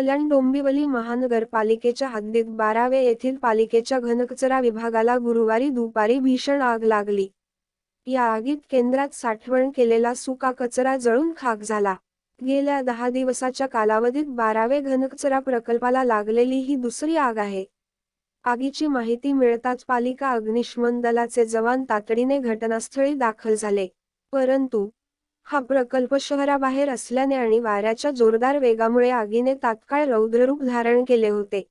कल्याण डोंबिवली महानगरपालिकेच्या हद्दीत बारावे येथील पालिकेच्या घनकचरा विभागाला गुरुवारी दुपारी भीषण आग लागली. या आगीत केंद्रात साठवण केलेला सुका कचरा जळून खाक झाला. गेल्या दहा दिवसाच्या कालावधीत बारावे घनकचरा प्रकल्पाला लागलेली ही दुसरी आग आहे. आगीची माहिती मिळताच पालिका अग्निशमन दलाचे जवान तातडीने घटनास्थळी दाखल झाले. परंतु हा प्रकल्प शहराबाहेर असल्याने आणि वाऱ्याच्या जोरदार वेगामुळे आगीने तात्काळ रौद्ररूप धारण केले होते.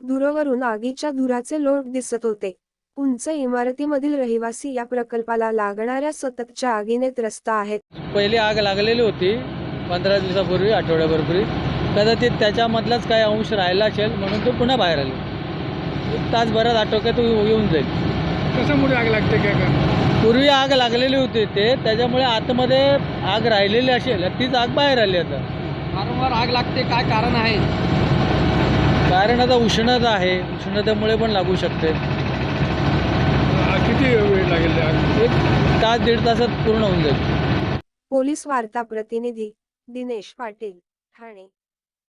दूरवरून आगीच्या धुराचे लोट दिसत होते. उंच इमारतीमधील रहिवासी या प्रकल्पाला लागणाऱ्या सततच्या आगीने त्रस्त आहेत. पहिली आग लागलेली होती पंधरा दिवसापूर्वी आठवड्याभरपूर्वी कदाचित त्याच्यामधलाच काही अंश राहिला असेल म्हणून तो पुन्हा बाहेर आले. एक तासभरात आटोक्यात येऊन जाईल. कशामुळे आग लागते काय? का पूर्वी आग लागलेली होती ते त्याच्यामुळे आतमध्ये आग राहिलेली असेल तीच आग बाहेर आली आता. वारंवार आग लागते काय कारण आहे? कारण आता उष्णता आहे. उष्णतेमुळे पण लागू शकते. किती वेळ लागेल एक तास दीड तासात पूर्ण होऊन जाईल. पोलीस वार्ता प्रतिनिधी दिनेश पाटील ठाणे.